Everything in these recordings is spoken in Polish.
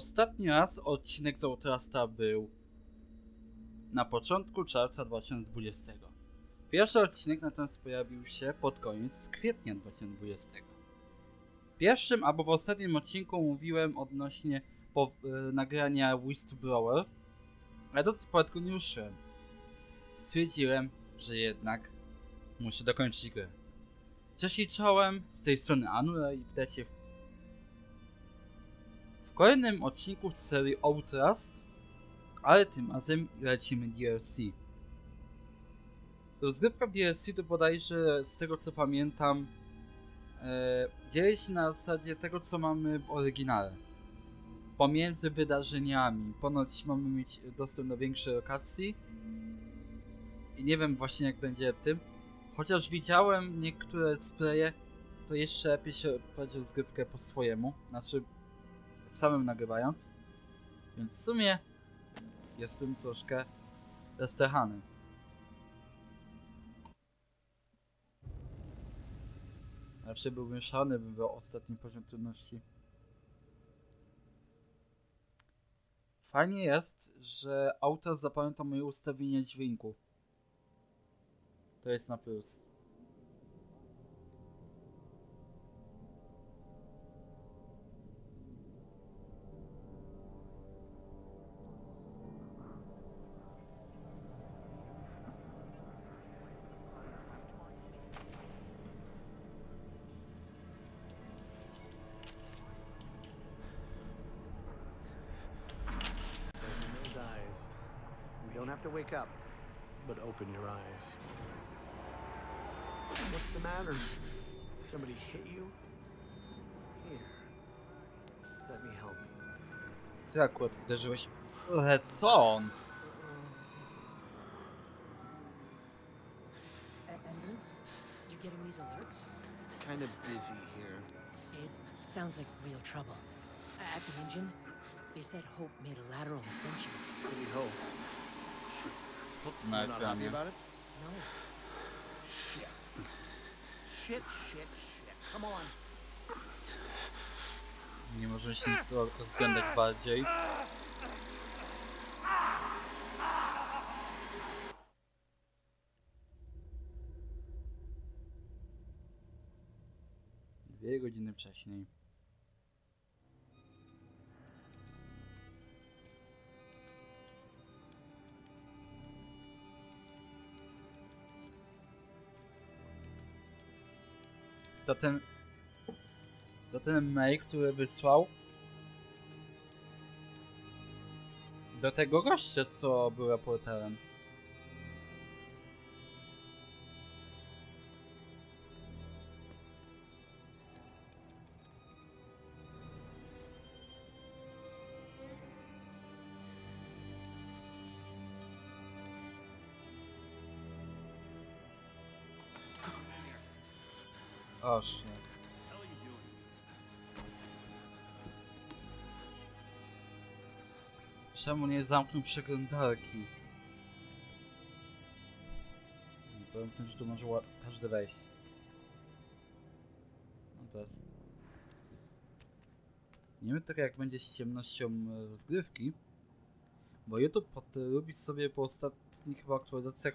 Ostatni raz odcinek z Outlasta był na początku czerwca 2020. Pierwszy odcinek natomiast pojawił się pod koniec kwietnia 2020. W pierwszym albo w ostatnim odcinku mówiłem odnośnie po, y, nagrania Whistleblower, ale do tego nie ruszyłem. Stwierdziłem, że jednak muszę dokończyć grę. Cześć i czołem, z tej strony Anura i witajcie w, w kolejnym odcinku z serii Outlast, ale tym razem lecimy DLC. Rozgrywka w DLC to bodajże, z tego co pamiętam, e, dzieje się na zasadzie tego co mamy w oryginale. Pomiędzy wydarzeniami. Ponoć mamy mieć dostęp do większej lokacji. I nie wiem właśnie jak będzie w tym. Chociaż widziałem niektóre let's playe, to jeszcze lepiej się rozgrywkę po swojemu. Znaczy, samym nagrywając. Więc w sumie jestem troszkę zestechany. Raczej byłbym szalony, bym był ostatni poziom trudności. Fajnie jest, że autor zapamiętał moje ustawienie dźwięku. To jest na plus. Don't have to wake up, but open your eyes. What's the matter? Somebody hit you? Here. Let me help you. Ty akurat uderzyłeś. Ale co on? Andrew, you getting these alerts? Kind of busy here. It sounds like real trouble. At the engine, they said Hope made a lateral ascension. What do we hope? Tu na ekranie? Nie możemy się nic rozglądać bardziej. Dwie godziny wcześniej. To ten to ten mail, który wysłał do tego gościa, co był reporterem. Shit. Czemu nie zamknął przeglądarki? Powiem tym, że tu może każdy wejść. No to jest... Nie wiem tak jak będzie z ciemnością e, rozgrywki, bo YouTube pod, lubi sobie po ostatnich chyba aktualizacjach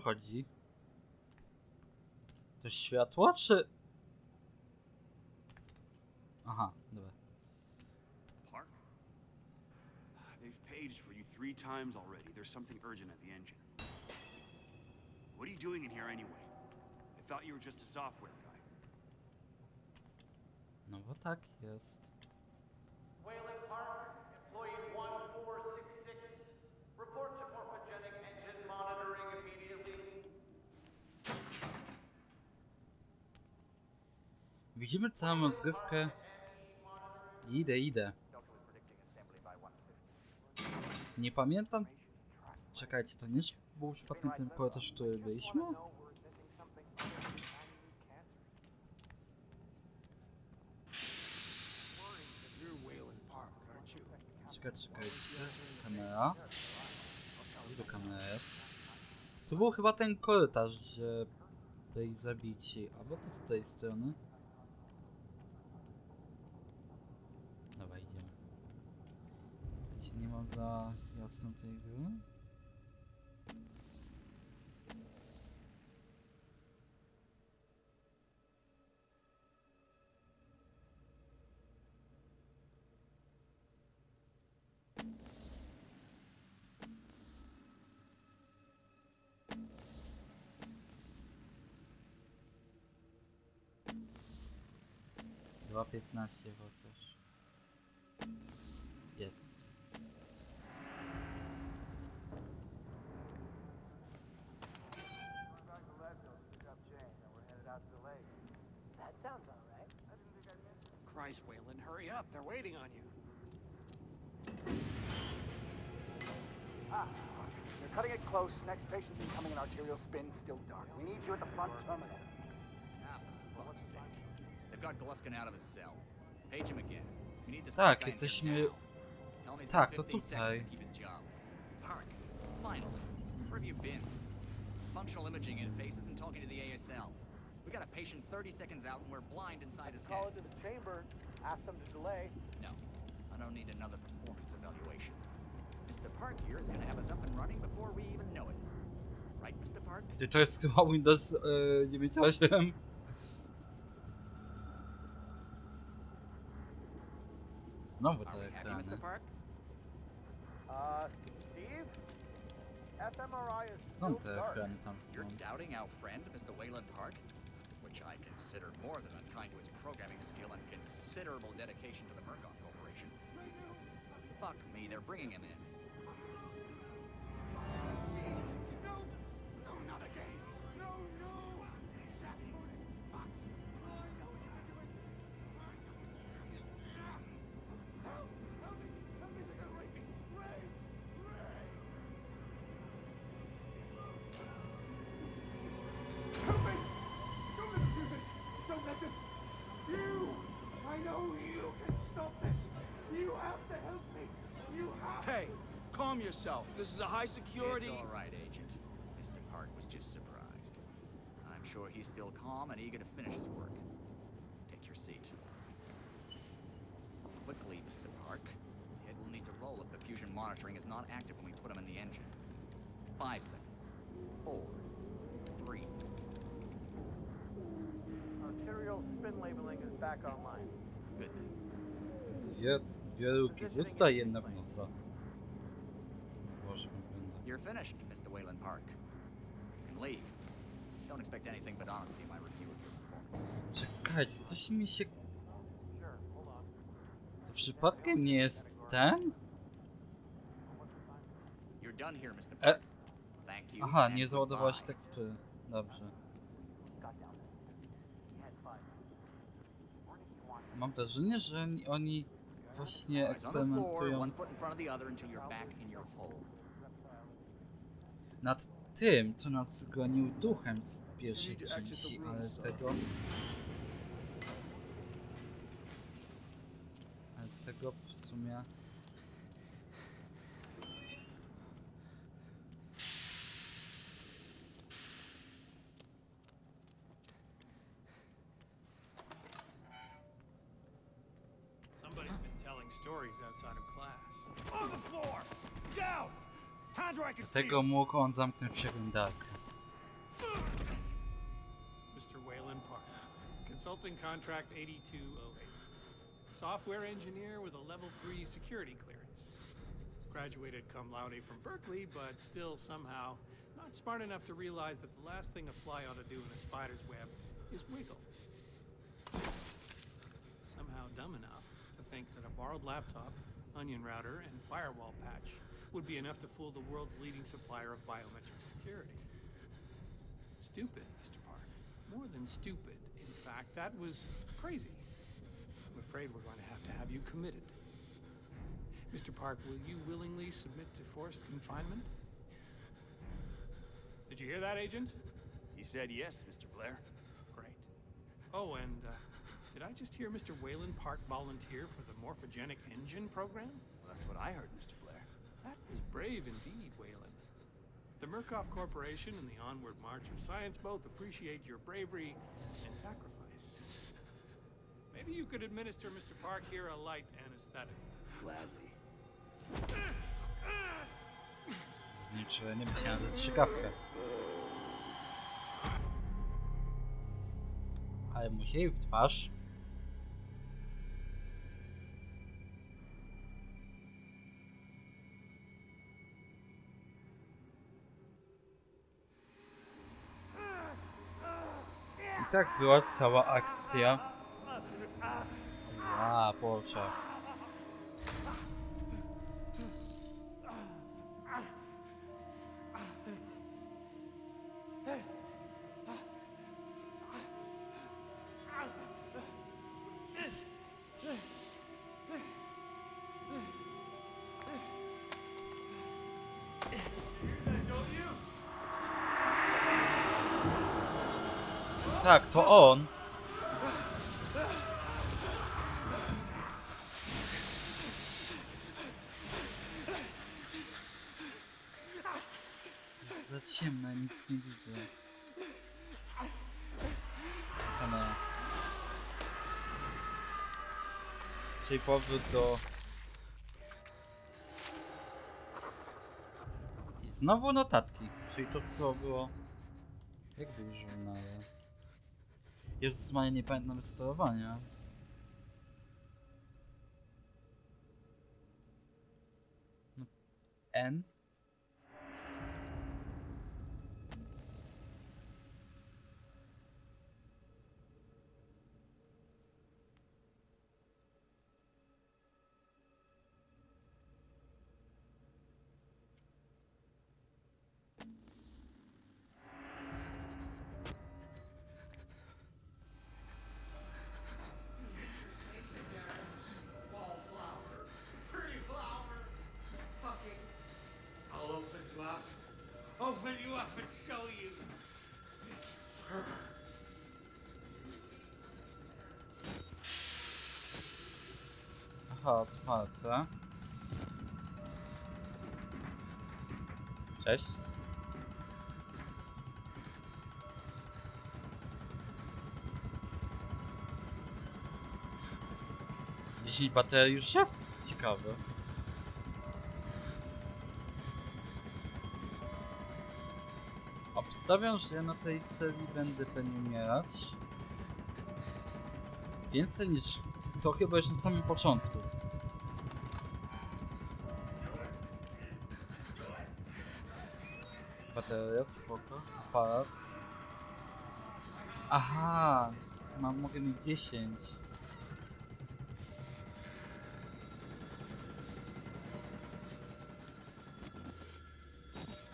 co chodzi? To światło, czy... Aha, dobra. Park? They've paged for you three times already. There's something urgent at the engine. What are you doing in here anyway? I thought you were just a software guy. No bo tak jest. Whaling Park, employee 1466. Widzimy całą rozgrywkę. Idę, idę. Nie pamiętam. Czekajcie, to nie był przypadkiem ten korytarz, który byliśmy? Czekaj, czekajcie. Kamera. Gdzie to kamera jest? To był chyba ten korytarz, gdzie byli zabici. Albo to z tej strony. Za jasno tej gry. Dwa piętnaście chociaż. Jest. Whalen. Hurry up. They're waiting on you. Ah, they're cutting it close. Next patient's coming in arterial spin. Still dark. We need you at the front terminal. Ah, well, sick. They've got Gluskin out of his cell. Page him again. We need this Tell me tak, to tutaj. To keep. Park, finally. Where have you been? Functional imaging interfaces and talking to the ASL. We got a patient 30 seconds out and we're blind inside his Call head. into the chamber, ask them to delay. No, I don't need another performance evaluation. Mr. Park here is gonna have us up and running before we even know it. Right, Mr. Park? Ty to jest chyba Windows e, 98. Znowu Are te we happy, ekrany. Mr. Park? Uh, Steve? fMRI is Są te dark. ekrany tam są. You're doubting our friend, Mr. Wayland Park? Which I consider more than unkind to his programming skill and considerable dedication to the Murkoff Corporation. Fuck me, they're bringing him in. Calm yourself. This is a high security. It's all right, Agent. Mr. Park was just surprised. I'm sure he's still calm and eager to finish his work. Take your seat. Quickly, Mr. Park. The head will need to roll if the fusion monitoring is not active when we put him in the engine. Five seconds. Four. Three. Arterial spin labeling is back online. Good. Dwie, dwie ruki w usta i You're finished, Mr. Wayland Park. You can leave. Don't expect anything but honesty in my review of your performance. Czekajcie, coś mi się... To przypadkiem nie jest ten? You're done here, Mr. E. Park. Thank you. Aha, nie załadowałeś tekstury. Dobrze. Mam wrażenie, że oni- właśnie eksperymentują one foot in front of the other until you're back in your hole. Nad tym, co nas zgonił duchem z pierwszej części, ale tego... Ale tego w sumie... Somebody's been telling stories outside of class. On the floor! Down! Hands where I can see Tego mógł on zamknąć w przeglądarkę. Mr. Whalen Park, Consulting Contract 8208. Software engineer with a level 3 security clearance. Graduated cum laude from Berkeley, but still somehow not smart enough to realize that the last thing a fly ought to do in a spider's web is wiggle. Somehow dumb enough to think that a borrowed laptop, onion router, and firewall patch would be enough to fool the world's leading supplier of biometric security. Stupid, Mr. Park. More than stupid. In fact, that was crazy. I'm afraid we're going to have to have you committed. Mr. Park, will you willingly submit to forced confinement? Did you hear that, Agent? He said yes, Mr. Blair. Great. Oh, and uh, did I just hear Mr. Wayland Park volunteer for the morphogenic engine program? Well, that's what I heard, Mr. Blair. That was brave indeed, Wayland. The Murkoff Corporation and the Onward March of Science both appreciate your bravery and sacrifice. Maybe you could administer Mr. Park here a light anesthetic. Gladly. pierniczy, nie myślałem, to jest strzykawka. Ale musieli w twarz. I tak była cała akcja. A, Tak, to on. Jest za ciemno, nic nie widzę. Ale... Czyli powrót do... I znowu notatki, czyli to co było... Jak był żurnal? Jezus Maria, nie pamiętam sterowania. No, N? Open you up and show you. Aha, otwarte. Cześć. Baterii już jest? Ciekawe. Obstawiam, że ja na tej serii będę pewnie umierać. Więcej niż to chyba już na samym początku. Bateria, spoko. Aparat. Aha! Mam, mogę mieć 10.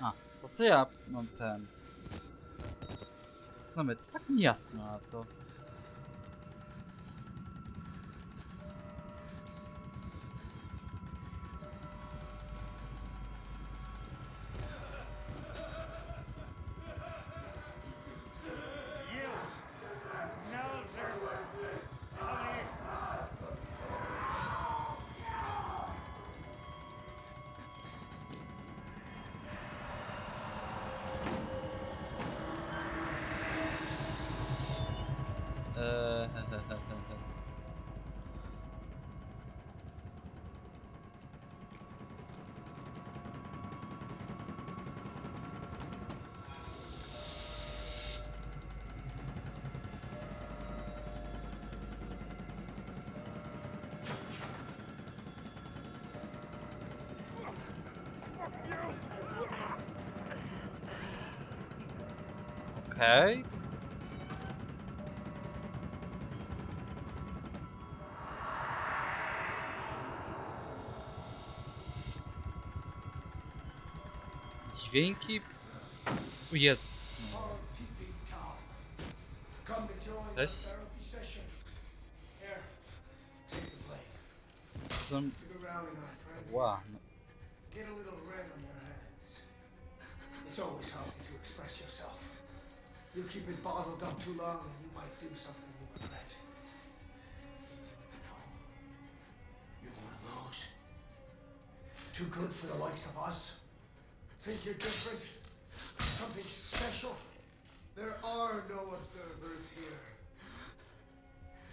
A, po co ja mam ten? Się, to tak niejasne, a to... Okay. Stick around, my friend. Ła, no. Get a little red on your hands. It's always healthy to express yourself. You keep it bottled up too long and you might do something you regret. No. You're one of those. Too good for the likes of us think you're different? Something special? There are no observers here.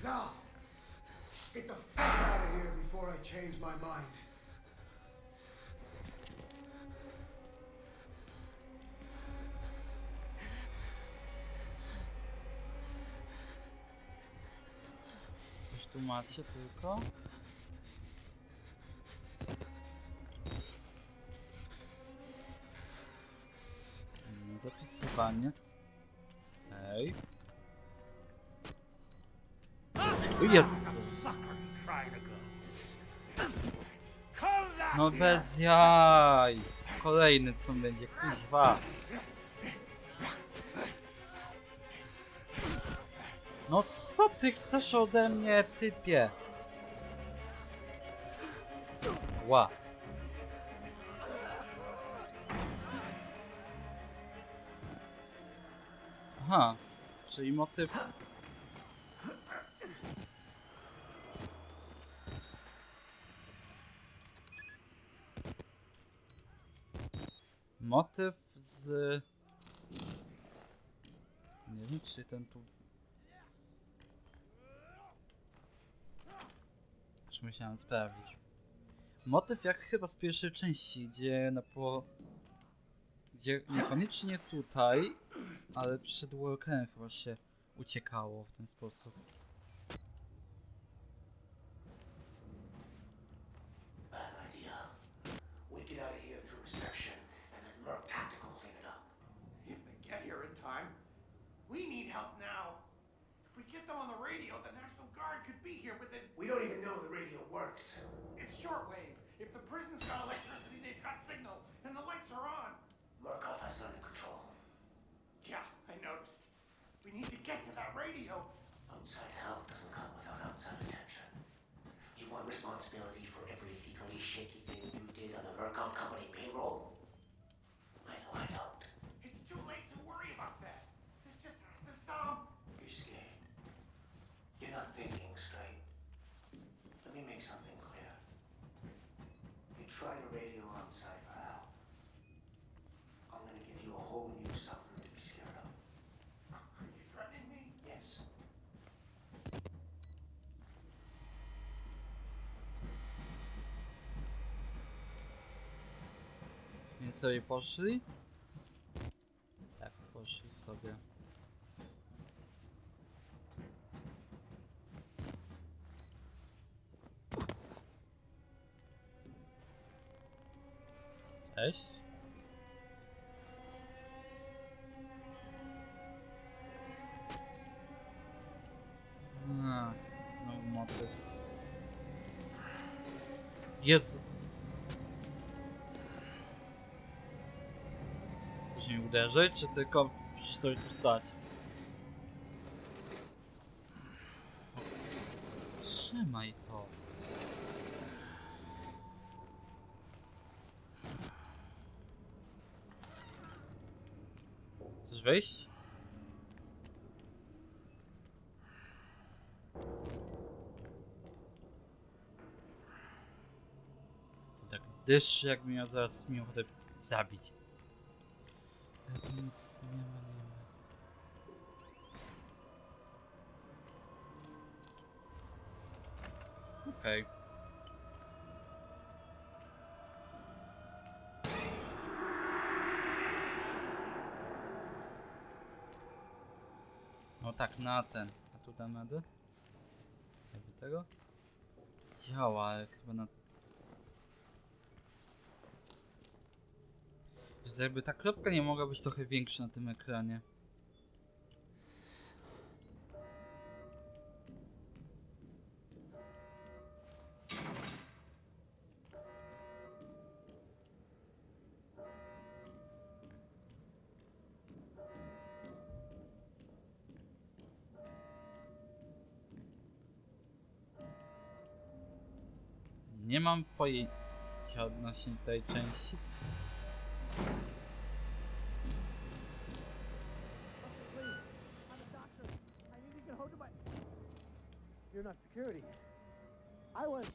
Now, get the fuck out of here before I change my mind. Tu macie tylko. Go? Come back No bez jaj! Kolejny co będzie, kuźwa. No co ty chcesz ode mnie, typie? Ła. Aha, czyli motyw... Motyw z... Nie wiem, czy ten tu... Już musiałem sprawdzić. Motyw jak chyba z pierwszej części, gdzie na po... Gdzie niekoniecznie tutaj, ale przed Walkerem chyba się uciekało w ten sposób. Need help now. If get them on the radio, the National Guard could be here within. We don't even know the radio works. It's shortwave. If the prison's got electricity, We need to get to that radio. Outside help doesn't come without outside attention. You want responsibility sobie poszli? Tak, poszli sobie. Cześć. Ach, znowu motyw. Jezu. Uderzyć, czy tylko musisz sobie tu stać? Trzymaj to. Chcesz wejść? Tak dyszy, jakby miał zaraz mi ochotę zabić. Ja tu nic nie ma, nie ma. Okej. No tak, na ten. A tu dam radę? Jakby tego? Działa, ale chyba na... jakby ta kropka nie mogła być trochę większa na tym ekranie. Nie mam pojęcia odnośnie tej części. You're not security. I was.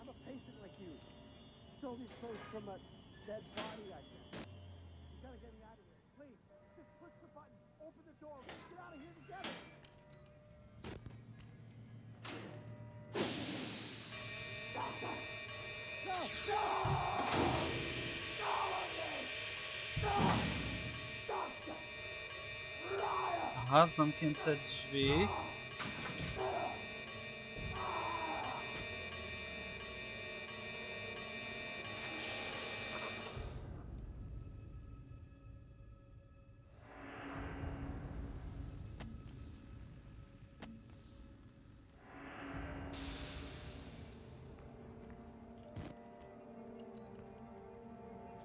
I'm a patient like you. Stole these clothes from a dead body, I guess. You gotta get me out of here. Please, just push the button. Open the door. Let's get out of here together. No! No! Aha, zamknięte drzwi.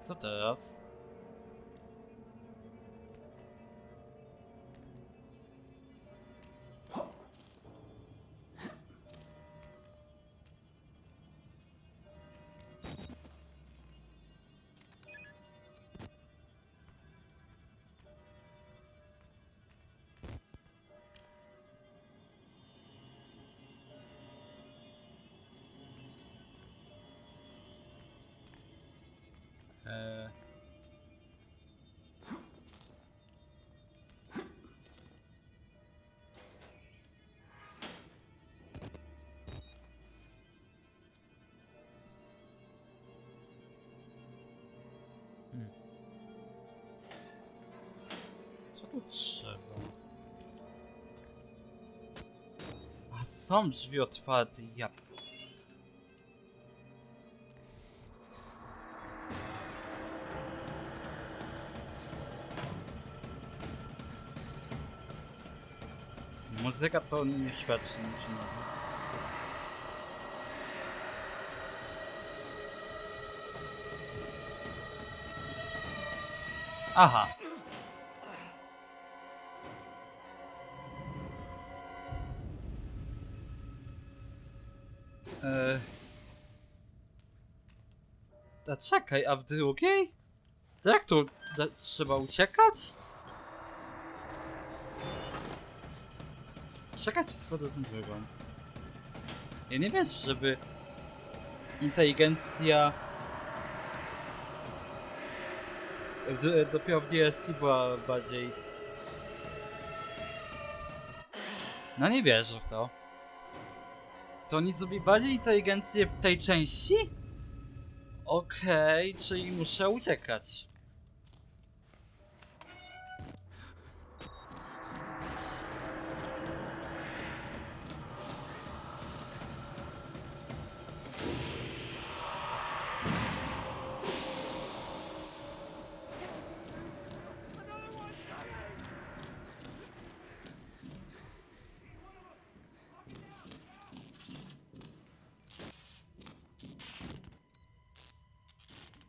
Co teraz? Co tu trzeba? A są drzwi otwarte, ja Muzyka to nie świadczy niczym. Aha. Eee. A czekaj, a w drugiej? To tu da, trzeba uciekać? Czekać z powrotem drugą. Ja nie wiesz, żeby inteligencja w, dopiero w DLC była bardziej no nie wierzę w to. To oni zrobili bardziej inteligencję w tej części? Okej, czyli muszę uciekać.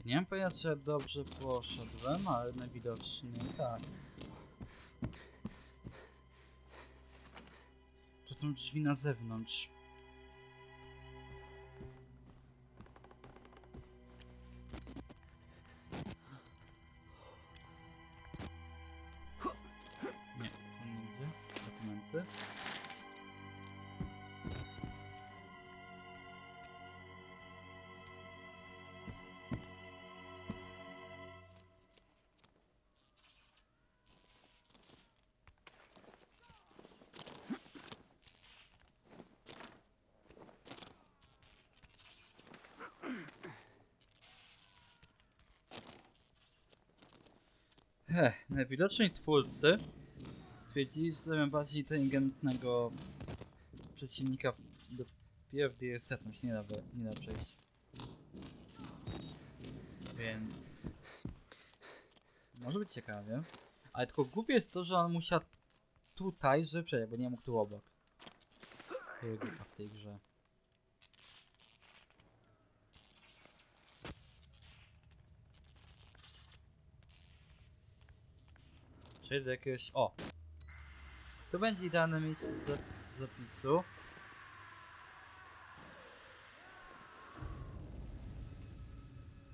Nie mam pojęcia, dobrze poszedłem, ale najwidoczniej tak. To są drzwi na zewnątrz. Ech, najwidoczniej twórcy stwierdzili, że zrobią bardziej inteligentnego przeciwnika dopiero w DLC, tam się nie da, nie da przejść. Więc... Może być ciekawie. Ale tylko głupie jest to, że on musiał tutaj, żeby przejść, bo nie mógł tu obok. Grupa w tej grze. Przejdę do jakiegoś... O! To będzie idealne miejsce do zapisu.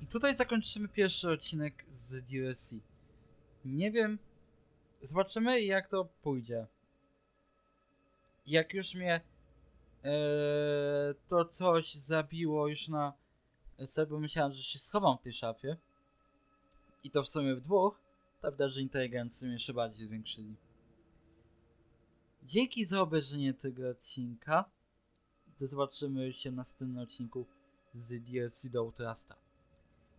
I tutaj zakończymy pierwszy odcinek z DLC. Nie wiem... Zobaczymy jak to pójdzie. Jak już mnie e, to coś zabiło już na sobie myślałem, że się schowam w tej szafie. I to w sumie w dwóch. Ta wydarzy inteligencję jeszcze bardziej zwiększyli. Dzięki za obejrzenie tego odcinka. Zobaczymy się w następnym odcinku z DLC do Outlasta.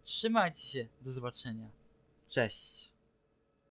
Trzymajcie się, do zobaczenia. Cześć.